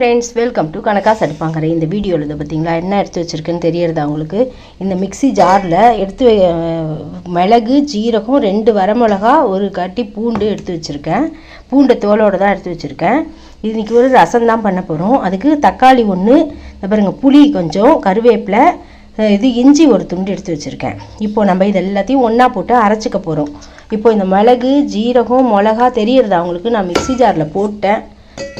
Friends welcome to கணக்காக சடுப்பாங்கரை. இந்த வீடியோவில் இதை பார்த்தீங்களா என்ன எடுத்து வச்சுருக்குன்னு தெரியறதா உங்களுக்கு? இந்த மிக்ஸி ஜாரில் எடுத்து வை- மிளகு ஜீரகம் ரெண்டு வரமிளகா ஒரு கட்டி பூண்டு எடுத்து வச்சுருக்கேன். பூண்டை தோலோடு தான் எடுத்து வச்சுருக்கேன். இன்றைக்கி ஒரு ரசம் தான் பண்ண போகிறோம் அதுக்கு தக்காளி ஒன்று பாருங்கள் புளி கொஞ்சம் கருவேப்பிலை இது இஞ்சி ஒரு துண்டு எடுத்து வச்சுருக்கேன். இப்போ நம்ம இது எல்லாத்தையும் ஒன்றா போட்டு அரைச்சிக்க போகிறோம் இப்போ இந்த மிளகு ஜீரகம் மிளகா தெரியறதா உங்களுக்கு? நான் மிக்ஸி ஜாரில் போட்டேன்.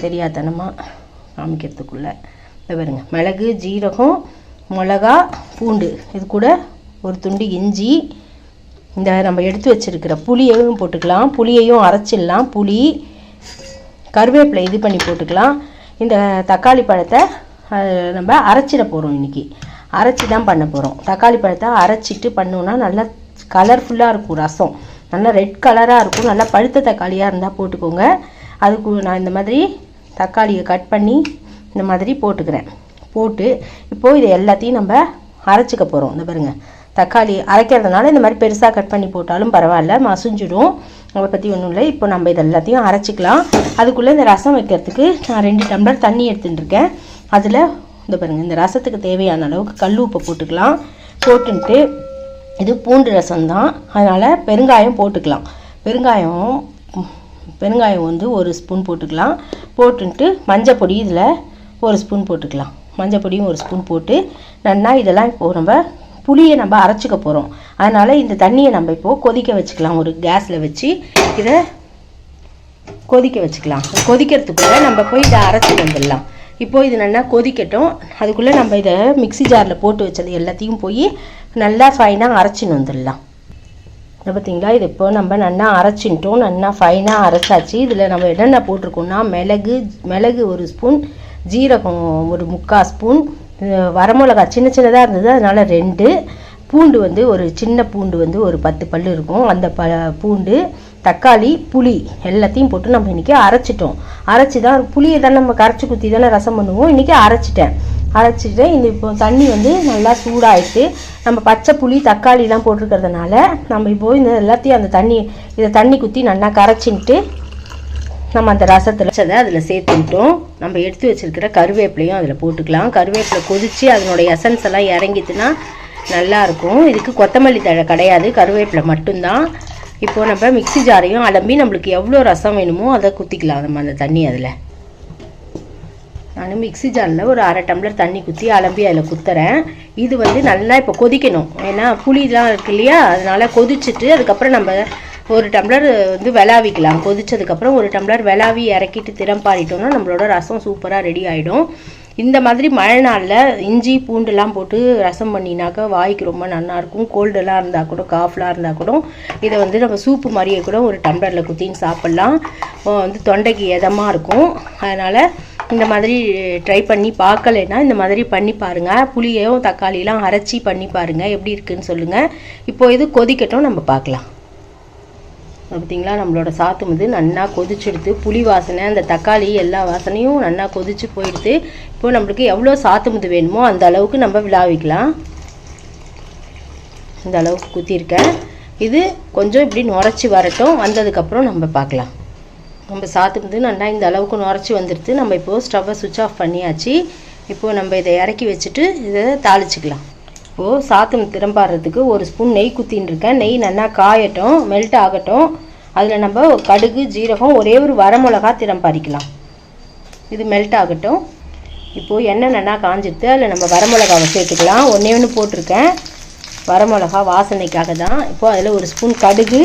தெரியாதனமாக காமிக்கிறதுக்குள்ளே. இதை பாருங்க. மிளகு ஜீரகம் மிளகா பூண்டு. இது கூட ஒரு துண்டு இஞ்சி. இந்த நம்ம எடுத்து வச்சிருக்கிற புளியையும் போட்டுக்கலாம். புளியையும் அரைச்சிடலாம். புளி கருவேப்பிலை இது பண்ணி போட்டுக்கலாம். இந்த தக்காளி பழத்தை நம்ம அரைச்சிட போகிறோம் இன்னைக்கு. அரைச்சி தான் பண்ண போகிறோம் தக்காளி பழத்தை அரைச்சிட்டு பண்ணோன்னா நல்லா கலர்ஃபுல்லாக இருக்கும் ரசம். நல்லா ரெட் கலராக இருக்கும். நல்லா பழுத்த தக்காளியாக இருந்தால் போட்டுக்கோங்க. அதுக்கு நான் இந்த மாதிரி தக்காளியை கட் பண்ணி இந்த மாதிரி போட்டுக்கிறேன். போட்டு இப்போது இது எல்லாத்தையும் நம்ம அரைச்சிக்க போகிறோம் இந்த பாருங்க. தக்காளி அரைக்கிறதுனால இந்த மாதிரி பெருசாக கட் பண்ணி போட்டாலும் பரவாயில்ல மசிஞ்சிடும். அதை பற்றி ஒன்றும் இல்லை. இப்போ நம்ம இது எல்லாத்தையும் அரைச்சிக்கலாம். அதுக்குள்ளே இந்த ரசம் வைக்கிறதுக்கு நான் ரெண்டு டம்ளர் தண்ணி எடுத்துட்டு இருக்கேன். அதில் இந்த பாருங்கள் இந்த ரசத்துக்கு தேவையான அளவுக்கு கல் உப்பை போட்டுக்கலாம். போட்டுன்ட்டு இது பூண்டு ரசம் தான் அதனால் பெருங்காயம் போட்டுக்கலாம். பெருங்காயம் பெருங்காயம் வந்து ஒரு ஸ்பூன் போட்டுக்கலாம். போட்டுன்ட்டு மஞ்சள் பொடி இதில் ஒரு ஸ்பூன் போட்டுக்கலாம். மஞ்சள் பொடியும் ஒரு ஸ்பூன் போட்டு நல்லா இதெல்லாம் இப்போது நம்ம புளியை நம்ம அரைச்சிக்க போகிறோம் அதனால் இந்த தண்ணியை நம்ம இப்போது கொதிக்க வச்சுக்கலாம். ஒரு கேஸில் வச்சு இதை கொதிக்க வச்சுக்கலாம். கொதிக்கிறதுக்குள்ளே நம்ம போய் இதை அரைச்சி வந்துடலாம். இப்போ இது நல்லா கொதிக்கட்டும். அதுக்குள்ளே நம்ம இதை மிக்ஸி ஜாரில் போட்டு வச்சது எல்லாத்தையும் போய் நல்லா ஃபைனாக அரைச்சின்னு வந்துடலாம். பார்த்தீங்களா? இது இப்போ நம்ம நல்லா அரைச்சின்ட்டோம். நல்லா ஃபைனாக அரைச்சாச்சு. இதில் நம்ம என்னென்ன போட்டிருக்கோம்னா மிளகு மிளகு ஒரு ஸ்பூன் ஜீரகம் ஒரு முக்கால் ஸ்பூன் வரமிளகா சின்ன சின்னதாக இருந்தது அதனால் ரெண்டு. பூண்டு வந்து ஒரு சின்ன பூண்டு வந்து ஒரு பத்து பல் இருக்கும். அந்த ப பூண்டு தக்காளி புளி எல்லாத்தையும் போட்டு நம்ம இன்றைக்கி அரைச்சிட்டோம். அரைச்சி தான் புளியை தான் நம்ம கரைச்சி குத்தி தானே ரசம் பண்ணுவோம். இன்றைக்கி அரைச்சிட்டேன். அரைச்சிட்டு இந்த இப்போ தண்ணி வந்து நல்லா சூடாகிட்டு நம்ம பச்சை புளி தக்காளிலாம் போட்டிருக்கிறதுனால நம்ம இப்போ இந்த எல்லாத்தையும் அந்த தண்ணி இதை தண்ணி குத்தி நல்லா கரைச்சின்ட்டு நம்ம அந்த ரசத்தில் வச்சதை அதில் சேர்த்துக்கிட்டோம். நம்ம எடுத்து வச்சுருக்கிற கருவேப்பிலையும் அதில் போட்டுக்கலாம். கருவேப்பிலை கொதித்து அதனுடைய எசன்ஸ் எல்லாம் இறங்கிட்டுனா நல்லாயிருக்கும். இதுக்கு கொத்தமல்லி தழை கிடையாது. கருவேப்பிலை மட்டும்தான். இப்போது நம்ம மிக்ஸி ஜாரையும் அலம்பி நம்மளுக்கு எவ்வளோ ரசம் வேணுமோ அதை குத்திக்கலாம் நம்ம அந்த தண்ணி அதில். நான் மிக்ஸி ஜாரில் ஒரு அரை டம்ளர் தண்ணி குத்தி அலம்பி அதில் குத்துறேன். இது வந்து நல்லா இப்போ கொதிக்கணும். ஏன்னா புளிலாம் இருக்கு இல்லையா? அதனால் கொதிச்சுட்டு அதுக்கப்புறம் நம்ம ஒரு டம்ளர் வந்து விளாவிக்கலாம். கொதிச்சதுக்கப்புறம் ஒரு டம்ளர் விளாவி இறக்கிட்டு திறம்பாடிட்டோம்னா நம்மளோட ரசம் சூப்பராக ரெடி ஆகிடும் இந்த மாதிரி மழை நாளில் இஞ்சி பூண்டுலாம் போட்டு ரசம் பண்ணினாக்கா வாய்க்கு ரொம்ப நல்லா இருக்கும். கோல்டெல்லாம் இருந்தால் கூட காஃப்லாம் இருந்தால் கூட இதை வந்து நம்ம சூப்பு மாதிரியே கூட ஒரு டம்ளரில் குத்தின்னு சாப்பிட்லாம். வந்து தொண்டைக்கு எதமாக இருக்கும். அதனால் இந்த மாதிரி ட்ரை பண்ணி பார்க்கலைன்னா இந்த மாதிரி பண்ணி பாருங்கள் புளியையும் தக்காளியெலாம் அரைச்சி பண்ணி பாருங்கள் எப்படி இருக்குன்னு சொல்லுங்கள் இப்போ இது கொதிக்கட்டும் நம்ம பார்க்கலாம். பார்த்தீங்களா நம்மளோட சாத்து வந்து நல்லா கொதிச்செடுத்து புளி வாசனை அந்த தக்காளி எல்லா வாசனையும் நல்லா கொதிச்சு போயிடுது. இப்போது நம்மளுக்கு எவ்வளோ சாத்துமுது வேணுமோ அந்த அளவுக்கு நம்ம விழாவிக்கலாம் இந்த அளவுக்கு குத்திருக்கேன் இது கொஞ்சம் இப்படி நுரைச்சி வரட்டும். வந்ததுக்கப்புறம் நம்ம பார்க்கலாம். நம்ம சாத்துக்குது நல்லா இந்த அளவுக்கு நுரைச்சி வந்துடுது நம்ம இப்போது ஸ்டவ்வை சுவிட்ச் ஆஃப் பண்ணியாச்சு. இப்போது நம்ம இதை இறக்கி வச்சுட்டு இதை தாளிச்சிக்கலாம். இப்போது சாத்தம் திறம்பாடுறதுக்கு ஒரு ஸ்பூன் நெய் குத்தின்னு இருக்கேன். நெய் நல்லா காயட்டும் மெல்ட் ஆகட்டும். அதில் நம்ம கடுகு ஜீரகம் ஒரே ஒரு வரமிளகா திறம்பாரிக்கலாம். இது மெல்ட் ஆகட்டும். இப்போது எண்ணெய் நல்லா காஞ்சிடுது அதில் நம்ம வரமிளகாவை சேர்த்துக்கலாம். ஒன்றே ஒன்று போட்டிருக்கேன். வரமிளகா வாசனைக்காக தான். இப்போது அதில் ஒரு ஸ்பூன் கடுகு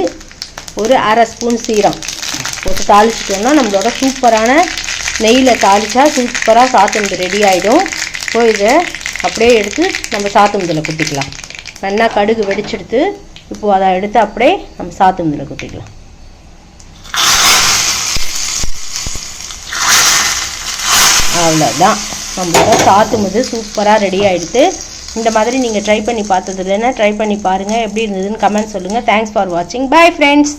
ஒரு அரை ஸ்பூன் சீரம். போட்டு தாளிச்சிட்டோம்னா நம்மளோட சூப்பரான நெய்யில் தாளித்தா சூப்பராக சாத்துந்து ரெடி ஆகிடும் ஸோ இதை அப்படியே எடுத்து நம்ம சாத்துமுதில் குத்திக்கலாம் நல்லா கடுகு வெடிச்செடுத்து இப்போது அதை எடுத்து அப்படியே நம்ம சாத்துமுதில் குத்திக்கலாம் அவ்வளோதான் நம்மளோட சாத்துமுது சூப்பராக ரெடி ஆகிடுது இந்த மாதிரி நீங்கள் ட்ரை பண்ணி பார்த்தது இல்லைன்னா ட்ரை பண்ணி பாருங்கள் எப்படி இருந்ததுன்னு கமெண்ட் சொல்லுங்கள் தேங்க்ஸ் ஃபார் வாட்சிங் பாய் ஃப்ரெண்ட்ஸ்